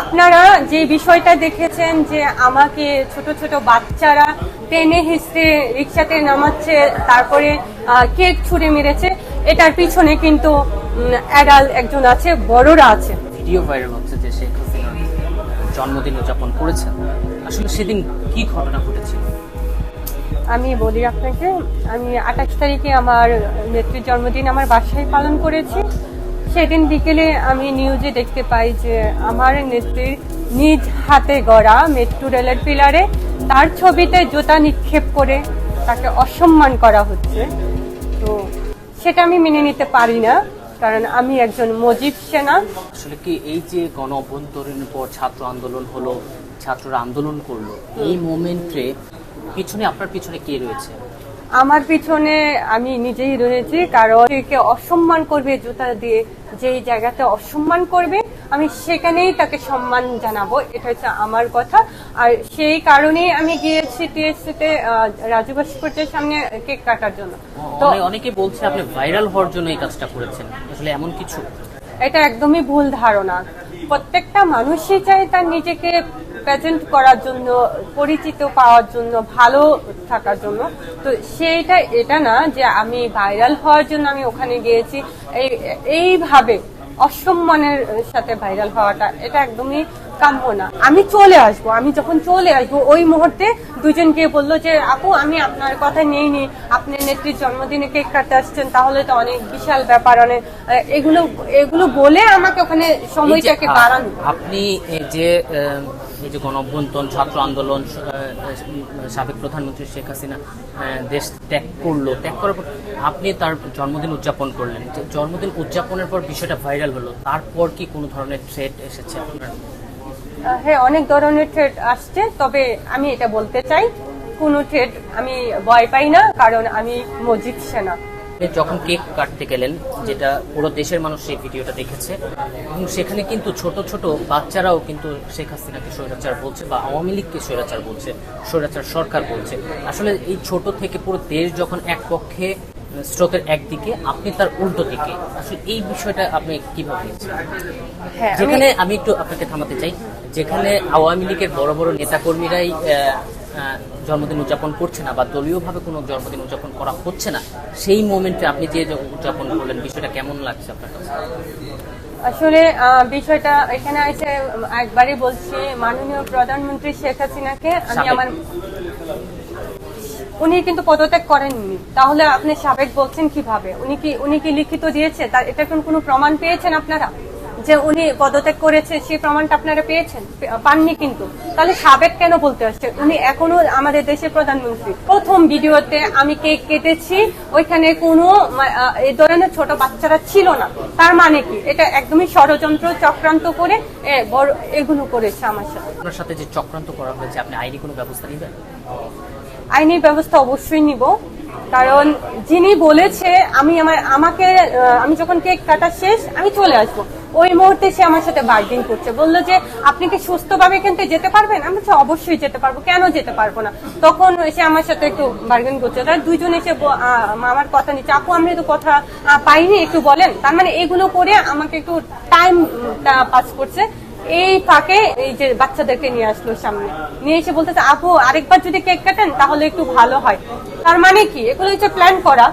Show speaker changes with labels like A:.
A: আপনারা যে বিষয়টা দেখেছেন যে আমাকে ছোট ছোট বাচ্চারা টেনে হিসড়ে রিক্সাতে নামাচ্ছে তারপরে কেক ছুঁড়ে মেরেছে এটার পিছনে কিন্তু অ্যাডাল একজন আছে বড়রা আছে।
B: ভিডিও ভাইরাল হচ্ছে যে শেখ হাসিনার জন্মদিন উদযাপন করেছেন। আসলে সেদিন কি ঘটনা ঘটেছিল?
A: আমি বলি আপনাকে আমি আঠাশ তারিখে আমার নেত্রীর জন্মদিন আমার বাসায় পালন করেছি। সেদিন বিকেলে আমি নিউজে দেখতে পাই যে আমার নেত্রীর নিজ হাতে গড়া মেট্রো রেলের পিলারে তার ছবিতে জুতা নিক্ষেপ করে তাকে অসম্মান করা হচ্ছে। তো সেটা আমি মেনে নিতে পারি না, কারণ আমি একজন মজিব সেনা।
B: আসলে কি এই যে গণ অভ্যন্তরীণের পর ছাত্র আন্দোলন হলো, ছাত্ররা আন্দোলন করল, এই মোমেন্টে পিছনে, আপনার পিছনে কে রয়েছে?
A: আমার পিছনে আমি নিজেই রয়েছি কারণ কে অসম্মান করবে জুতা দিয়ে যেই জায়গাতে অসম্মান করবে আমি সেখানেই তাকে সম্মান জানাব এটা হচ্ছে আমার কথা। আর সেই কারণেই আমি গিয়েছি টিএসসিতে রাজু ভাস্কর্যের সামনে কেক কাটার জন্য। তো
B: অনেকে বলছে আপনি ভাইরাল হওয়ার জন্য এই কাজটা করেছেন। আসলে এমন কিছু?
A: এটা একদমই ভুল ধারণা। প্রত্যেকটা মানুষই চায় তার নিজেকে প্রেজেন্ট করার জন্য পরিচিত পাওয়ার জন্য ভালো থাকার জন্য। তো সেইটা এটা না যে আমি ভাইরাল হওয়ার জন্য আমি ওখানে গিয়েছি। এই এইভাবে অসম্মানের সাথে ভাইরাল হওয়াটা এটা একদমই কাম্য না। আমি চলে আসব আমি যখন চলে আসব ওই মুহূর্তে দুজন গিয়ে বলল যে আপু আমি আপনার কথা নেই নি আপনি নেত্রীর জন্মদিনে কেক কাটতে আসছেন তাহলে তো অনেক বিশাল ব্যাপার অনেক এগুলো এগুলো বলে আমাকে ওখানে সময়টাকে বাড়ানো।
B: আপনি যে এই যে গণ অভ্যন্তরণ ছাত্র আন্দোলন সাবেক প্রধানমন্ত্রী শেখ হাসিনা দেশ ত্যাগ করল। ত্যাগ করার পর আপনি তার জন্মদিন উদযাপন করলেন। জন্মদিন উদযাপনের পর বিষয়টা ভাইরাল হলো। তারপর কি কোনো ধরনের থ্রেট এসেছে আপনার?
A: হ্যাঁ অনেক ধরনের থ্রেড আসছে, তবে আমি এটা বলতে চাই, কোনো থ্রেড আমি ভয় পাই না, কারণ আমি মজিদ সেনা।
B: যখন কেক কাটতে গেলেন যেটা পুরো দেশের মানুষ সেই ভিডিওটা দেখেছে এবং সেখানে কিন্তু ছোট ছোট বাচ্চারাও কিন্তু শেখ হাসিনাকে স্বৈরাচার বলছে বা আওয়ামী লীগকে স্বৈরাচার বলছে স্বৈরাচার সরকার বলছে। আসলে এই ছোট থেকে পুরো দেশ যখন এক পক্ষে স্রোতের একদিকে আপনি তার উল্টো দিকে। আসলে এই বিষয়টা আপনি কীভাবে
A: হ্যাঁ
B: যেখানে আমি একটু আপনাকে থামাতে চাই যেখানে আওয়ামী লীগের বড় বড় নেতাকর্মীরাই জন্মদিন উদযাপন করছে না বা দলীয়ভাবে কোনো জন্মদিন উদযাপন করা হচ্ছে না সেই মোমেন্টে আপনি যে উদযাপন করলেন বিষয়টা কেমন লাগছে আপনার কাছে?
A: আসলে বিষয়টা এখানে আছে একবারই বলছি মাননীয় প্রধানমন্ত্রী শেখ হাসিনাকে আমি আমার উনি কিন্তু পদত্যাগ করেননি। তাহলে আপনি সাবেক বলছেন কীভাবে? উনি কি উনি কি লিখিত দিয়েছে? তার এটা কোন কোনো প্রমাণ পেয়েছেন আপনারা? যে উনি পদত্যাগ করেছে সেই প্রমাণটা আপনারা পেয়েছেন? পাননি কিন্তু। তাহলে সাবেক কেন বলতে আসছে? উনি এখনও আমাদের দেশের প্রধানমন্ত্রী। প্রথম ভিডিওতে আমি কেক কেটেছি ওইখানে কোনো এই ধরনের ছোট বাচ্চারা ছিল না। তার মানে কি? এটা একদমই ষড়যন্ত্র চক্রান্ত করে এগুলো করেছে আমার সাথে।
B: আপনার সাথে যে চক্রান্ত করা হয়েছে আপনি আইনি কোনো ব্যবস্থা নেবেন?
A: আইনি ব্যবস্থা অবশ্যই নিব। কারণ যিনি বলেছে আমি আমার আমাকে আমি যখন কেক কাটা শেষ আমি চলে আসব। ওই মুহূর্তে সে আমার সাথে বার্গেন করছে। বলল যে আপনি কি সুস্থভাবে কিন্তু যেতে পারবেন? আমি বলছি, অবশ্যই যেতে পারব। কেন যেতে পারব না? তখন সে আমার সাথে একটু বার্গেন করছে। তার দুইজন এসে আমার কথা নিচ্ছে। আপু আমি তো কথা পাইনি একটু বলেন। তার মানে এগুলো করে আমাকে একটু টাইম পাস করছে। এই ফাঁকে এই যে বাচ্চাদেরকে নিয়ে আসলো সামনে। নিয়ে এসে বলতেছে আপু আরেকবার যদি কেক কাটেন তাহলে একটু ভালো হয়। তার মানে কি? এগুলো হচ্ছে প্ল্যান করা।